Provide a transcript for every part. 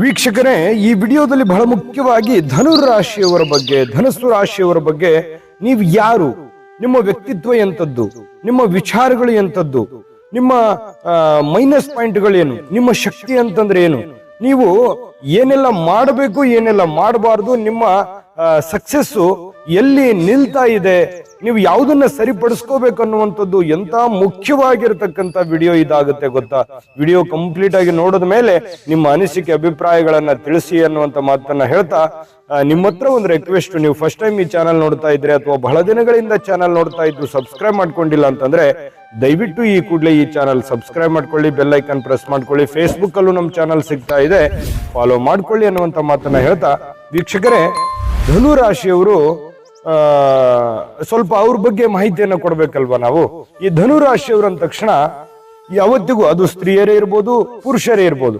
ವೀಕ್ಷಕರೇ, ಈ ವಿಡಿಯೋದಲ್ಲಿ ಬಹಳ ಮುಖ್ಯವಾಗಿ ಧನುರ್ ರಾಶಿಯವರ ಬಗ್ಗೆ, ಧನಸ್ಸು ರಾಶಿಯವರ ಬಗ್ಗೆ ನೀವು ಯಾರು? ನಿಮ್ಮ ವ್ಯಕ್ತಿತ್ವ ಎಂಥದ್ದು ನಿಮ್ಮ ವಿಚಾರಗಳು ಎಂಥದ್ದು ನಿಮ್ಮ ಮೈನಸ್ ಪಾಯಿಂಟ್ಗಳೇನು ನಿಮ್ಮ ಶಕ್ತಿ ಅಂತಂದ್ರೆ ಏನು? ನೀವು ಏನೆಲ್ಲ ಮಾಡಬೇಕು, ಏನೆಲ್ಲ ಮಾಡಬಾರ್ದು, ನಿಮ್ಮ ಸಕ್ಸಸ್ಸು ಎಲ್ಲಿ ನಿಲ್ತಾ ಇದೆ, ನೀವು ಯಾವುದನ್ನ ಸರಿಪಡಿಸ್ಕೋಬೇಕು ಅನ್ನುವಂಥದ್ದು ಎಂತ ಮುಖ್ಯವಾಗಿರ್ತಕ್ಕಂಥ ವಿಡಿಯೋ ಇದಾಗುತ್ತೆ ಗೊತ್ತಾ? ವಿಡಿಯೋ ಕಂಪ್ಲೀಟ್ ಆಗಿ ನೋಡಿದ ಮೇಲೆ ನಿಮ್ಮ ಅನಿಸಿಕೆ, ಅಭಿಪ್ರಾಯಗಳನ್ನ ತಿಳಿಸಿ ಅನ್ನುವಂಥ ಮಾತನ್ನ ಹೇಳ್ತಾ ನಿಮ್ಮ ಹತ್ರ ಒಂದು ರಿಕ್ವೆಸ್ಟ್ ನೀವು ಫಸ್ಟ್ ಟೈಮ್ ಈ ಚಾನಲ್ ನೋಡ್ತಾ ಇದ್ರೆ ಅಥವಾ ಬಹಳ ದಿನಗಳಿಂದ ಚಾನಲ್ ನೋಡ್ತಾ ಇದ್ದು ಸಬ್ಸ್ಕ್ರೈಬ್ ಮಾಡ್ಕೊಂಡಿಲ್ಲ ಅಂತಂದ್ರೆ ದಯವಿಟ್ಟು ಈ ಕೂಡಲೇ ಈ ಚಾನಲ್ ಸಬ್ಸ್ಕ್ರೈಬ್ ಮಾಡ್ಕೊಳ್ಳಿ ಬೆಲ್ ಐಕನ್ ಪ್ರೆಸ್ ಮಾಡ್ಕೊಳ್ಳಿ ಫೇಸ್ಬುಕ್ ಅಲ್ಲೂ ನಮ್ಮ ಚಾನಲ್ ಸಿಗ್ತಾ ಇದೆ. ಫಾಲೋ ಮಾಡ್ಕೊಳ್ಳಿ ಅನ್ನುವಂಥ ಮಾತನ್ನ ಹೇಳ್ತಾ, ವೀಕ್ಷಕರೇ ಧನು ರಾಶಿಯವರು ಸ್ವಲ್ಪ ಅವ್ರ ಬಗ್ಗೆ ಮಾಹಿತಿಯನ್ನು ಕೊಡ್ಬೇಕಲ್ವಾ ನಾವು? ಈ ಧನು ರಾಶಿಯವರು ಅಂದ ತಕ್ಷಣ ಯಾವತ್ತಿಗೂ ಅದು ಸ್ತ್ರೀಯರೇ ಇರ್ಬೋದು, ಪುರುಷರೇ ಇರ್ಬೋದು.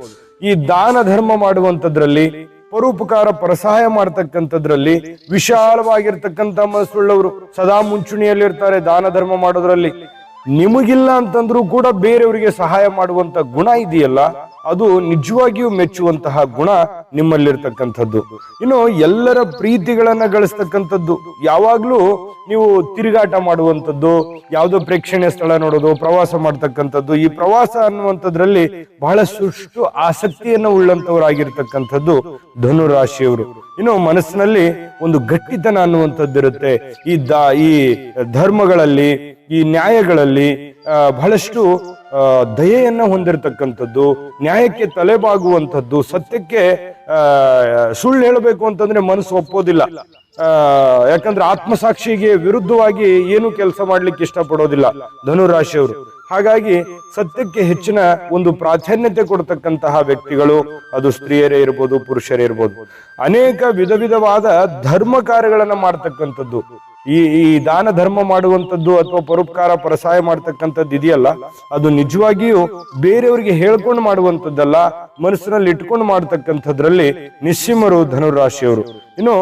ಈ ದಾನ ಧರ್ಮ ಮಾಡುವಂಥದ್ರಲ್ಲಿ, ಪರೋಪಕಾರ, ಪರಸಹಾಯ ಮಾಡ್ತಕ್ಕಂಥದ್ರಲ್ಲಿ ವಿಶಾಲವಾಗಿರ್ತಕ್ಕಂಥ ಮನಸ್ಸುಳ್ಳವರು ಸದಾ ಮುಂಚೂಣಿಯಲ್ಲಿರ್ತಾರೆ ದಾನ ಧರ್ಮ ಮಾಡೋದ್ರಲ್ಲಿ. ನಿಮಗಿಲ್ಲ ಅಂತಂದ್ರೂ ಕೂಡ ಬೇರೆಯವರಿಗೆ ಸಹಾಯ ಮಾಡುವಂತ ಗುಣ ಇದೆಯಲ್ಲ? ಅದು ನಿಜವಾಗಿಯೂ ಮೆಚ್ಚುವಂತಹ ಗುಣ ನಿಮ್ಮಲ್ಲಿರ್ತಕ್ಕಂಥದ್ದು. ಇನ್ನು ಎಲ್ಲರ ಪ್ರೀತಿಗಳನ್ನ ಗಳಿಸ್ತಕ್ಕಂಥದ್ದು. ಯಾವಾಗ್ಲೂ ನೀವು ತಿರುಗಾಟ ಮಾಡುವಂಥದ್ದು, ಯಾವುದೋ ಪ್ರೇಕ್ಷಣೀಯ ಸ್ಥಳ ನೋಡೋದು, ಪ್ರವಾಸ ಮಾಡ್ತಕ್ಕಂಥದ್ದು, ಈ ಪ್ರವಾಸ ಅನ್ನುವಂಥದ್ರಲ್ಲಿ ಬಹಳ ಸುಷ್ಟು ಆಸಕ್ತಿಯನ್ನು ಉಳ್ಳಂತವರಾಗಿರ್ತಕ್ಕಂಥದ್ದು ಧನು ರಾಶಿಯವರು ಇನ್ನು ಮನಸ್ಸಿನಲ್ಲಿ ಒಂದು ಗಟ್ಟಿತನ ಅನ್ನುವಂಥದ್ದು ಇರುತ್ತೆ ಈ ದ, ಈ ಧರ್ಮಗಳಲ್ಲಿ, ಈ ನ್ಯಾಯಗಳಲ್ಲಿ ಬಹಳಷ್ಟು ದಯೆಯನ್ನ ಹೊಂದಿರತಕ್ಕಂಥದ್ದು, ನ್ಯಾಯಕ್ಕೆ ತಲೆಬಾಗುವಂಥದ್ದು, ಸತ್ಯಕ್ಕೆ ಸುಳ್ಳು ಹೇಳಬೇಕು ಅಂತಂದ್ರೆ ಮನಸ್ಸು ಒಪ್ಪೋದಿಲ್ಲ. ಯಾಕಂದ್ರೆ ಆತ್ಮಸಾಕ್ಷಿಗೆ ವಿರುದ್ಧವಾಗಿ ಏನು ಕೆಲಸ ಮಾಡ್ಲಿಕ್ಕೆ ಇಷ್ಟಪಡೋದಿಲ್ಲ ಧನುರಾಶಿಯವರು. ಹಾಗಾಗಿ ಸತ್ಯಕ್ಕೆ ಹೆಚ್ಚಿನ ಒಂದು ಪ್ರಾಧಾನ್ಯತೆ ಕೊಡ್ತಕ್ಕಂತಹ ವ್ಯಕ್ತಿಗಳು, ಅದು ಸ್ತ್ರೀಯರೇ ಇರ್ಬೋದು, ಪುರುಷರೇ ಇರ್ಬೋದು. ಅನೇಕ ವಿಧ ವಿಧವಾದ ಧರ್ಮ ಕಾರ್ಯಗಳನ್ನ ಮಾಡ್ತಕ್ಕಂಥದ್ದು. ಈ ಈ ದಾನ ಧರ್ಮ ಮಾಡುವಂಥದ್ದು ಅಥವಾ ಪರೋಪಕಾರ ಪರಸಹಾಯ ಮಾಡ್ತಕ್ಕಂಥದ್ದು ಇದೆಯಲ್ಲ, ಅದು ನಿಜವಾಗಿಯೂ ಬೇರೆಯವರಿಗೆ ಹೇಳ್ಕೊಂಡು ಮಾಡುವಂಥದ್ದಲ್ಲ, ಮನಸ್ಸಿನಲ್ಲಿ ಇಟ್ಕೊಂಡು ಮಾಡ್ತಕ್ಕಂಥದ್ರಲ್ಲಿ ನಿಸ್ಸಿಮರು ಧನುರಾಶಿಯವರು. ಇನ್ನು,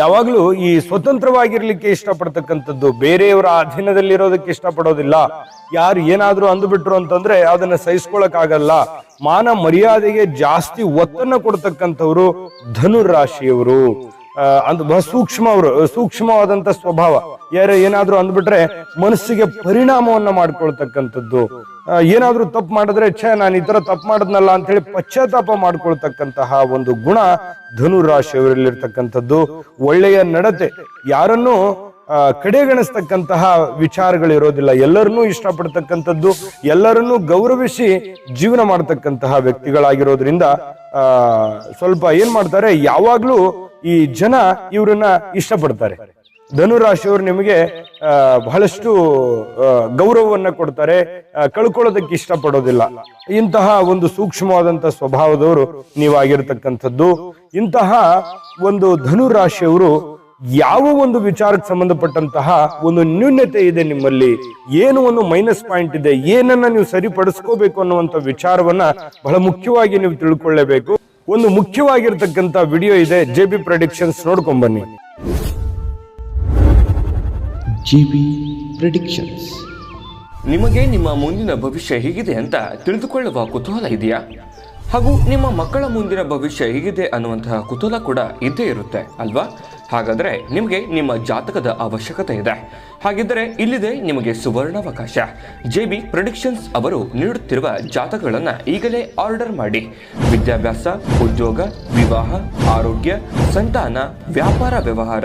ಯಾವಾಗಲೂ ಈ ಸ್ವತಂತ್ರವಾಗಿರ್ಲಿಕ್ಕೆ ಇಷ್ಟಪಡ್ತಕ್ಕಂಥದ್ದು, ಬೇರೆಯವರ ಅಧೀನದಲ್ಲಿರೋದಕ್ಕೆ ಇಷ್ಟಪಡೋದಿಲ್ಲ. ಯಾರು ಏನಾದರೂ ಅಂದುಬಿಟ್ರು ಅಂತಂದ್ರೆ ಅದನ್ನ ಸಹಿಸ್ಕೊಳಕಾಗಲ್ಲ ಮಾನ ಮರ್ಯಾದೆಗೆ ಜಾಸ್ತಿ ಒತ್ತನ್ನು ಕೊಡ್ತಕ್ಕಂಥವ್ರು ಧನುರಾಶಿಯವರು. ಅಂದ್ ಸೂಕ್ಷ್ಮ ಅವರು. ಸೂಕ್ಷ್ಮವಾದಂತ ಸ್ವಭಾವ. ಯಾರು ಏನಾದ್ರೂ ಅಂದ್ಬಿಟ್ರೆ ಮನಸ್ಸಿಗೆ ಪರಿಣಾಮವನ್ನ ಮಾಡ್ಕೊಳ್ತಕ್ಕಂಥದ್ದು. ಏನಾದ್ರೂ ತಪ್ಪು ಮಾಡಿದ್ರೆ, ಛೇ, ನಾನು ಈ ತರ ತಪ್ಪು ಮಾಡದ್ನಲ್ಲ ಅಂತ ಹೇಳಿ ಪಶ್ಚಾತ್ತಾಪ ಮಾಡ್ಕೊಳ್ತಕ್ಕಂತಹ ಒಂದು ಗುಣ ಧನು ರಾಶಿಯವರಲ್ಲಿರ್ತಕ್ಕಂಥದ್ದು ಒಳ್ಳೆಯ ನಡತೆ. ಯಾರನ್ನು ಕಡೆಗಣಿಸ್ತಕ್ಕಂತಹ ವಿಚಾರಗಳಿರೋದಿಲ್ಲ ಎಲ್ಲರನ್ನೂ ಇಷ್ಟಪಡ್ತಕ್ಕಂಥದ್ದು, ಎಲ್ಲರನ್ನೂ ಗೌರವಿಸಿ ಜೀವನ ಮಾಡ್ತಕ್ಕಂತಹ ವ್ಯಕ್ತಿಗಳಾಗಿರೋದ್ರಿಂದ ಸ್ವಲ್ಪ ಏನ್ ಮಾಡ್ತಾರೆ, ಯಾವಾಗ್ಲೂ ಈ ಜನ ಇವರನ್ನ ಇಷ್ಟಪಡ್ತಾರೆ. ಧನುರಾಶಿಯವರು ನಿಮಗೆ ಬಹಳಷ್ಟು ಗೌರವವನ್ನು ಕೊಡ್ತಾರೆ. ಕಳ್ಕೊಳ್ಳೋದಕ್ಕೆ ಇಷ್ಟಪಡೋದಿಲ್ಲ. ಇಂತಹ ಒಂದು ಸೂಕ್ಷ್ಮವಾದಂತ ಸ್ವಭಾವದವರು ನೀವಾಗಿರ್ತಕ್ಕಂಥದ್ದು. ಇಂತಹ ಒಂದು ಧನುರಾಶಿಯವರು ಯಾವ ಒಂದು ವಿಚಾರಕ್ಕೆ ಸಂಬಂಧಪಟ್ಟಂತಹ ಒಂದು ನ್ಯೂನ್ಯತೆ ಇದೆ ನಿಮ್ಮಲ್ಲಿ? ಏನು ಒಂದು ಮೈನಸ್ ಪಾಯಿಂಟ್ ಇದೆ? ಏನನ್ನ ನೀವು ಸರಿಪಡಿಸ್ಕೋಬೇಕು ಅನ್ನುವಂತ ವಿಚಾರವನ್ನ ಬಹಳ ಮುಖ್ಯವಾಗಿ ನೀವು ತಿಳ್ಕೊಳ್ಳೇಬೇಕು. ಒಂದು ಮುಖ್ಯವಾಗಿರ್ತಕ್ಕಂಥ ವಿಡಿಯೋ ಇದೆ. ಜೆ ಬಿ ಪ್ರೊಡಿಕ್ಷನ್ಸ್ ನೋಡ್ಕೊಂಡ್ ಬನ್ನಿ. ಜಿಬಿ ಪ್ರೆಡಿಕ್ಷನ್ಸ್ ನಿಮಗೆ ನಿಮ್ಮ ಮುಂದಿನ ಭವಿಷ್ಯ ಹೇಗಿದೆ ಅಂತ ತಿಳಿದುಕೊಳ್ಳುವ ಕುತೂಹಲ ಇದೆಯಾ? ಹಾಗೂ ನಿಮ್ಮ ಮಕ್ಕಳ ಮುಂದಿನ ಭವಿಷ್ಯ ಹೇಗಿದೆ ಅನ್ನುವಂತಹ ಕುತೂಹಲ ಕೂಡ ಇದ್ದೇ ಇರುತ್ತೆ ಅಲ್ವಾ? ಹಾಗಾದ್ರೆ ನಿಮಗೆ ನಿಮ್ಮ ಜಾತಕದ ಅವಶ್ಯಕತೆ ಇದೆ. ಹಾಗಿದ್ದರೆ ಇಲ್ಲಿದೆ ನಿಮಗೆ ಸುವರ್ಣಾವಕಾಶ. ಜೆ ಬಿ ಪ್ರೊಡಿಕ್ಷನ್ಸ್ ಅವರು ನೀಡುತ್ತಿರುವ ಜಾತಕಗಳನ್ನು ಈಗಲೇ ಆರ್ಡರ್ ಮಾಡಿ. ವಿದ್ಯಾಭ್ಯಾಸ, ಉದ್ಯೋಗ, ವಿವಾಹ, ಆರೋಗ್ಯ, ಸಂತಾನ, ವ್ಯಾಪಾರ ವ್ಯವಹಾರ.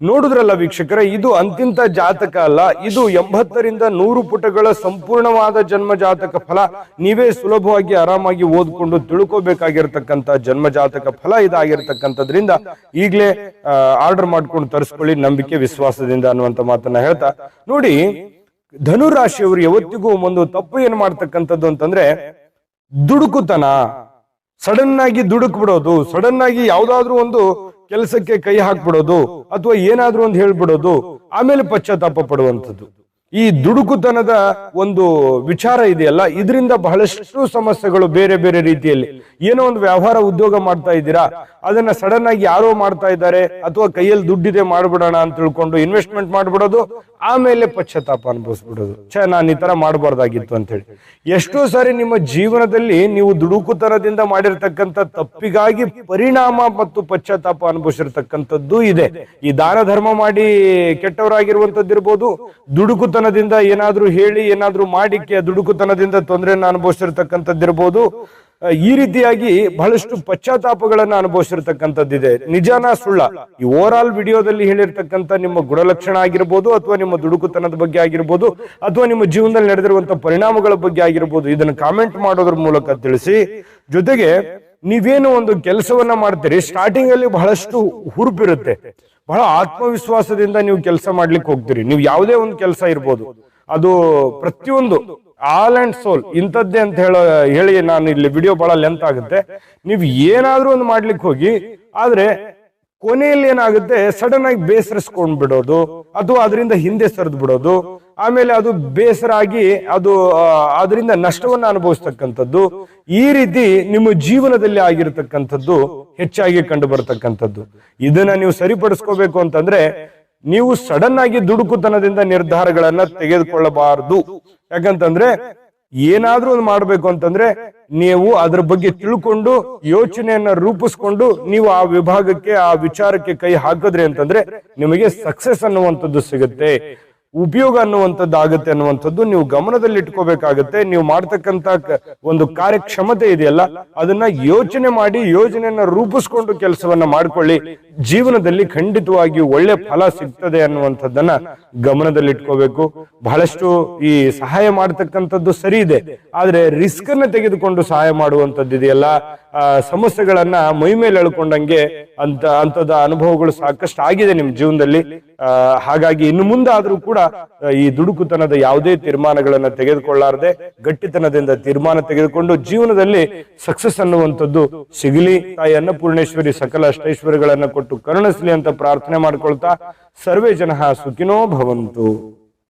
ನೋಡಿದ್ರಲ್ಲ ವೀಕ್ಷಕರೇ, ಇದು ಅಂತಿಂತ ಜಾತಕ ಅಲ್ಲ. ಇದು ಎಂಬತ್ತರಿಂದ ನೂರು ಪುಟಗಳ ಸಂಪೂರ್ಣವಾದ ಜನ್ಮ ಜಾತಕ ಫಲ. ನೀವೇ ಸುಲಭವಾಗಿ ಆರಾಮಾಗಿ ಓದ್ಕೊಂಡು ತಿಳ್ಕೋಬೇಕಾಗಿರ್ತಕ್ಕಂಥ ಜನ್ಮ ಜಾತಕ ಫಲ ಇದಾಗಿರ್ತಕ್ಕಂಥದ್ರಿಂದ ಈಗಲೇ ಆರ್ಡರ್ ಮಾಡ್ಕೊಂಡು ತರಿಸ್ಕೊಳ್ಳಿ, ನಂಬಿಕೆ, ವಿಶ್ವಾಸದಿಂದ ಅನ್ನುವಂತ ಮಾತನ್ನ ಹೇಳ್ತಾ. ನೋಡಿ, ಧನುರಾಶಿಯವರು ಯಾವತ್ತಿಗೂ ಒಂದು ತಪ್ಪು ಏನ್ ಮಾಡ್ತಕ್ಕಂಥದ್ದು ಅಂತಂದ್ರೆ, ದುಡುಕುತನ. ಸಡನ್ ಆಗಿ ದುಡುಕ್ ಬಿಡೋದು ಸಡನ್ ಆಗಿ ಯಾವ್ದಾದ್ರು ಒಂದು ಕೆಲಸಕ್ಕೆ ಕೈ ಹಾಕ್ಬಿಡೋದು ಅಥವಾ ಏನಾದ್ರೂ ಒಂದು ಹೇಳ್ಬಿಡೋದು ಆಮೇಲೆ ಪಶ್ಚಾತ್ತಾಪ ಪಡುವಂಥದ್ದು. ಈ ದುಡುಕುತನದ ಒಂದು ವಿಚಾರ ಇದೆಯಲ್ಲ, ಇದರಿಂದ ಬಹಳಷ್ಟು ಸಮಸ್ಯೆಗಳು ಬೇರೆ ಬೇರೆ ರೀತಿಯಲ್ಲಿ. ಏನೋ ಒಂದು ವ್ಯವಹಾರ ಉದ್ಯೋಗ ಮಾಡ್ತಾ ಇದ್ದೀರಾ, ಅದನ್ನ ಸಡನ್ ಆಗಿ ಯಾರೋ ಮಾಡ್ತಾ ಇದ್ದಾರೆ, ಅಥವಾ ಕೈಯಲ್ಲಿ ದುಡ್ಡಿದೆ ಮಾಡ್ಬಿಡೋಣ ಅಂತ ತಿಳ್ಕೊಂಡು ಇನ್ವೆಸ್ಟ್ಮೆಂಟ್ ಮಾಡ್ಬಿಡೋದು, ಆಮೇಲೆ ಪಶ್ಚಾತ್ತಾಪ ಅನುಭವಿಸ್ಬಿಡೋದು. ಛೇ, ನಾನು ಈ ತರ ಮಾಡಬಾರ್ದಾಗಿತ್ತು ಅಂತ ಹೇಳಿ ಎಷ್ಟೋ ಸಾರಿ ನಿಮ್ಮ ಜೀವನದಲ್ಲಿ ನೀವು ದುಡುಕುತನದಿಂದ ಮಾಡಿರ್ತಕ್ಕಂಥ ತಪ್ಪಿಗಾಗಿ ಪರಿಣಾಮ ಮತ್ತು ಪಶ್ಚಾತ್ತಾಪ ಅನುಭವಿಸಿರ್ತಕ್ಕಂಥದ್ದು ಇದೆ. ಈ ದಾನ ಧರ್ಮ ಮಾಡಿ ಕೆಟ್ಟವರಾಗಿರುವಂತದ್ದಿರ್ಬೋದು ದುಡುಕುತನದಿಂದ ಏನಾದ್ರೂ ಹೇಳಿ, ಏನಾದ್ರೂ ಮಾಡಿ ದುಡುಕುತನದಿಂದ ತೊಂದರೆಯನ್ನು ಅನುಭವಿಸಿರ್ತಕ್ಕಂಥದ್ದಿರ್ಬೋದು. ಈ ರೀತಿಯಾಗಿ ಬಹಳಷ್ಟು ಪಶ್ಚಾತ್ತಾಪಗಳನ್ನ ಅನುಭವಿಸಿರ್ತಕ್ಕಂಥದ್ದಿದೆ. ನಿಜಾನ ಸುಳ್ಳ. ಈ ಓವರ್ ಆಲ್ ವಿಡಿಯೋದಲ್ಲಿ ಹೇಳಿರ್ತಕ್ಕಂಥ ನಿಮ್ಮ ಗುಣಲಕ್ಷಣ ಆಗಿರ್ಬೋದು, ಅಥವಾ ನಿಮ್ಮ ದುಡುಕುತನದ ಬಗ್ಗೆ ಆಗಿರ್ಬೋದು, ಅಥವಾ ನಿಮ್ಮ ಜೀವನದಲ್ಲಿ ನಡೆದಿರುವಂತ ಪರಿಣಾಮಗಳ ಬಗ್ಗೆ ಆಗಿರ್ಬೋದು, ಇದನ್ನು ಕಾಮೆಂಟ್ ಮಾಡೋದ್ರ ಮೂಲಕ ತಿಳಿಸಿ. ಜೊತೆಗೆ ನೀವೇನು ಒಂದು ಕೆಲಸವನ್ನ ಮಾಡ್ತೀರಿ ಸ್ಟಾರ್ಟಿಂಗ್ ಅಲ್ಲಿ ಬಹಳಷ್ಟು ಹುರುಪಿರುತ್ತೆ. ಬಹಳ ಆತ್ಮವಿಶ್ವಾಸದಿಂದ ನೀವು ಕೆಲಸ ಮಾಡ್ಲಿಕ್ಕೆ ಹೋಗ್ತೀರಿ. ನೀವು ಯಾವುದೇ ಒಂದು ಕೆಲಸ ಇರ್ಬೋದು. ಅದು ಪ್ರತಿಯೊಂದು ಆಲ್ ಅಂಡ್ ಸೋಲ್ ಇಂಥದ್ದೇ ಅಂತ ಹೇಳೋ, ಹೇಳಿ ನಾನು ಇಲ್ಲಿ ವಿಡಿಯೋ ಬಹಳ ಲೆಂತ್ ಆಗುತ್ತೆ. ನೀವು ಏನಾದ್ರೂ ಒಂದು ಮಾಡ್ಲಿಕ್ಕೆ ಹೋಗಿ, ಆದ್ರೆ ಕೊನೆಯಲ್ಲಿ ಏನಾಗುತ್ತೆ? ಸಡನ್ ಆಗಿ ಬೇಸರಿಸ್ಕೊಂಡ್ ಬಿಡೋದು ಅಥವಾ ಅದರಿಂದ ಹಿಂದೆ ಸರಿದು ಬಿಡೋದು, ಆಮೇಲೆ ಅದು ಬೇಸರ ಆಗಿ ಅದು ಅದರಿಂದ ನಷ್ಟವನ್ನ ಅನುಭವಿಸ್ತಕ್ಕಂಥದ್ದು, ಈ ರೀತಿ ನಿಮ್ಮ ಜೀವನದಲ್ಲಿ ಆಗಿರತಕ್ಕಂಥದ್ದು ಹೆಚ್ಚಾಗಿ ಕಂಡು ಬರತಕ್ಕಂಥದ್ದು ಇದನ್ನ ನೀವು ಸರಿಪಡಿಸ್ಕೋಬೇಕು ಅಂತಂದ್ರೆ, ನೀವು ಸಡನ್ ಆಗಿ ದುಡುಕುತನದಿಂದ ನಿರ್ಧಾರಗಳನ್ನ ತೆಗೆದುಕೊಳ್ಳಬಾರದು. ಯಾಕಂತಂದ್ರೆ ಏನಾದ್ರೂ ಒಂದು ಮಾಡ್ಬೇಕು ಅಂತಂದ್ರೆ ನೀವು ಅದ್ರ ಬಗ್ಗೆ ತಿಳ್ಕೊಂಡು, ಯೋಚನೆಯನ್ನ ರೂಪಿಸ್ಕೊಂಡು ನೀವು ಆ ವಿಭಾಗಕ್ಕೆ, ಆ ವಿಚಾರಕ್ಕೆ ಕೈ ಹಾಕಿದ್ರಿ ಅಂತಂದ್ರೆ ನಿಮಗೆ ಸಕ್ಸಸ್ ಅನ್ನುವಂಥದ್ದು ಸಿಗುತ್ತೆ. ಉಪಯೋಗ ಅನ್ನುವಂಥದ್ದು ಆಗುತ್ತೆ ಅನ್ನುವಂಥದ್ದು ನೀವು ಗಮನದಲ್ಲಿ ಇಟ್ಕೋಬೇಕಾಗತ್ತೆ ನೀವು ಮಾಡ್ತಕ್ಕಂತ ಒಂದು ಕಾರ್ಯಕ್ಷಮತೆ ಇದೆಯಲ್ಲ, ಅದನ್ನ ಯೋಚನೆ ಮಾಡಿ ಯೋಜನೆಯನ್ನ ರೂಪಿಸ್ಕೊಂಡು ಕೆಲಸವನ್ನ ಮಾಡ್ಕೊಳ್ಳಿ. ಜೀವನದಲ್ಲಿ ಖಂಡಿತವಾಗಿ ಒಳ್ಳೆ ಫಲ ಸಿಗ್ತದೆ ಅನ್ನುವಂಥದ್ದನ್ನ ಗಮನದಲ್ಲಿ ಇಟ್ಕೋಬೇಕು ಬಹಳಷ್ಟು ಈ ಸಹಾಯ ಮಾಡತಕ್ಕಂಥದ್ದು ಸರಿ ಇದೆ. ಆದ್ರೆ ರಿಸ್ಕ್ ಅನ್ನ ತೆಗೆದುಕೊಂಡು ಸಹಾಯ ಮಾಡುವಂಥದ್ದು ಇದೆಯಲ್ಲ? ಸಮಸ್ಯೆಗಳನ್ನ ಮೈ ಮೇಲೆ ಎಳ್ಕೊಂಡಂಗೆ ಅಂತ ಅಂತದ ಅನುಭವಗಳು ಸಾಕಷ್ಟು ಆಗಿದೆ ನಿಮ್ ಜೀವನದಲ್ಲಿ. ಹಾಗಾಗಿ ಇನ್ನು ಮುಂದಾದ್ರೂ ಕೂಡ ಈ ದುಡುಕುತನದ ಯಾವುದೇ ತೀರ್ಮಾನಗಳನ್ನ ತೆಗೆದುಕೊಳ್ಳಾರದೆ, ಗಟ್ಟಿತನದಿಂದ ತೀರ್ಮಾನ ತೆಗೆದುಕೊಂಡು ಜೀವನದಲ್ಲಿ ಸಕ್ಸಸ್ ಅನ್ನುವಂಥದ್ದು ಸಿಗಲಿ ತಾಯಿ ಅನ್ನಪೂರ್ಣೇಶ್ವರಿ ಸಕಲ ಅಷ್ಟೈಶ್ವರ್ಯಗಳನ್ನ ಕೊಟ್ಟು ಕರುಣಿಸ್ಲಿ ಅಂತ ಪ್ರಾರ್ಥನೆ ಮಾಡ್ಕೊಳ್ತಾ ಸರ್ವೇ ಜನ ಸುಖಿನೋ ಭವಂತು.